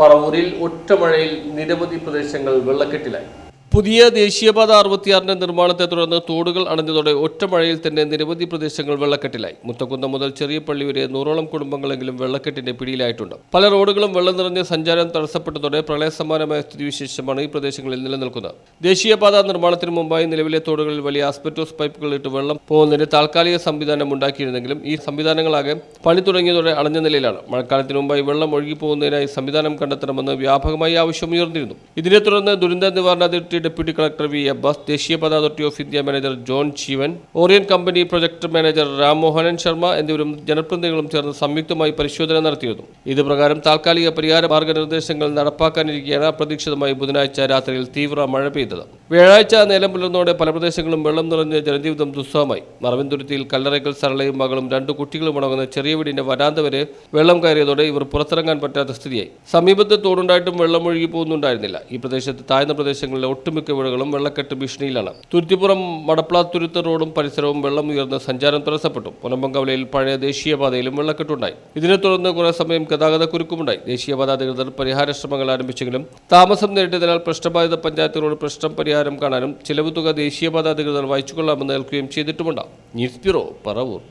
പറവൂരിൽ ഒറ്റമഴയിൽ നിരവധി പ്രദേശങ്ങൾ വെള്ളക്കെട്ടിലായി. പുതിയ ദേശീയപാത അറുപത്തിയാറിന്റെ നിർമ്മാണത്തെ തുടർന്ന് തോടുകൾ അണഞ്ഞതോടെ ഒറ്റമഴയിൽ തന്നെ നിരവധി പ്രദേശങ്ങൾ വെള്ളക്കെട്ടിലായി. മുത്തക്കുന്നം മുതൽ ചെറിയ പള്ളി വരെ നൂറോളം കുടുംബങ്ങളെങ്കിലും വെള്ളക്കെട്ടിന്റെ പിടിയിലായിട്ടുണ്ട്. പല റോഡുകളും വെള്ളം നിറഞ്ഞ് സഞ്ചാരം തടസ്സപ്പെട്ടതോടെ പ്രളയസമാനമായ സ്ഥിതിവിശേഷമാണ് ഈ പ്രദേശങ്ങളിൽ നിലനിൽക്കുന്നത്. ദേശീയപാത നിർമ്മാണത്തിന് മുമ്പായി നിലവിലെ തോടുകളിൽ വലിയ ആസ്പെറ്റോസ് പൈപ്പുകൾ ഇട്ട് വെള്ളം പോകുന്നതിന് താൽക്കാലിക സംവിധാനം ഉണ്ടാക്കിയിരുന്നെങ്കിലും ഈ സംവിധാനങ്ങളാകെ പണി തുടങ്ങിയതോടെ അണഞ്ഞ നിലയിലാണ്. മഴക്കാലത്തിന് മുമ്പായി വെള്ളം ഒഴുകി പോകുന്നതിനായി സംവിധാനം കണ്ടെത്തണമെന്ന് വ്യാപകമായി ആവശ്യമുയർന്നിരുന്നു. ഇതിനെ തുടർന്ന് ദുരന്ത നിവാരണ ഡെപ്യൂട്ടി കളക്ടർ വി അബ്ബാസ് ദേശീയപാത authority of India manager John Sivan Orion company project manager Ram Mohanan Sharma എന്നിവരും ജനപ്രതിനിധികളും ചേർന്ന് സംയുക്തമായി പരിശോധന നടത്തിയിരുന്നു. ഇതുപ്രകാരം താൽക്കാലിക പരിഹാര മാർഗനിർദ്ദേശങ്ങൾ നടപ്പാക്കാനിരിക്കെയാണ് അപ്രതീക്ഷിതമായി ബുധനാഴ്ച രാത്രിയിൽ തീവ്ര മഴ പെയ്തത്. വ്യാഴാഴ്ച നേരം പുലർന്നോടെ പല പ്രദേശങ്ങളും വെള്ളം നിറഞ്ഞ് ജനജീവിതം ദുസ്സഹമായി. മറവിന്തുരുത്തിയിൽ കല്ലറയ്ക്കൽ സരളയും മകളും രണ്ട് കുട്ടികളും ഉണങ്ങുന്ന ചെറിയ വീടിന്റെ വരാന്ത വരെ വെള്ളം കയറിയതോടെ ഇവർ പുറത്തിറങ്ങാൻ പറ്റാത്ത സ്ഥിതിയായി. സമീപത്ത് തോടുണ്ടായിട്ടും വെള്ളം ഒഴുകി പോകുന്നുണ്ടായിരുന്നില്ല. ഈ പ്രദേശത്ത് താഴ്ന്ന പ്രദേശങ്ങളിലെ ഒട്ടുമിക്ക വീടുകളും വെള്ളക്കെട്ട് ഭീഷണിയിലാണ്. തുരുത്തിപ്പുറം മടപ്ലാത്തുരുത്ത് റോഡും പരിസരവും വെള്ളം ഉയർന്ന് സഞ്ചാരം തടസ്സപ്പെട്ടു. പുനമ്പങ്കവലയിൽ പഴയ ദേശീയപാതയിലും വെള്ളക്കെട്ടുണ്ടായി. ഇതിനെ തുടർന്ന് കുറേ സമയം ഗതാഗത കുരുക്കുമുണ്ടായി. ദേശീയപാത അധികൃതർ പരിഹാര ശ്രമങ്ങൾ ആരംഭിച്ചെങ്കിലും താമസം നേരിട്ടതിനാൽ പ്രശ്നബാധിത പഞ്ചായത്തുകളോട് പ്രശ്നം പരിഹാരം കാണാനും ചിലവ് തുക ദേശീയപാത അധികൃതർ വായിച്ചുകൊള്ളാമെന്ന് ഏൽക്കുകയും ചെയ്തിട്ടുമുണ്ട്. News bureau Paravur.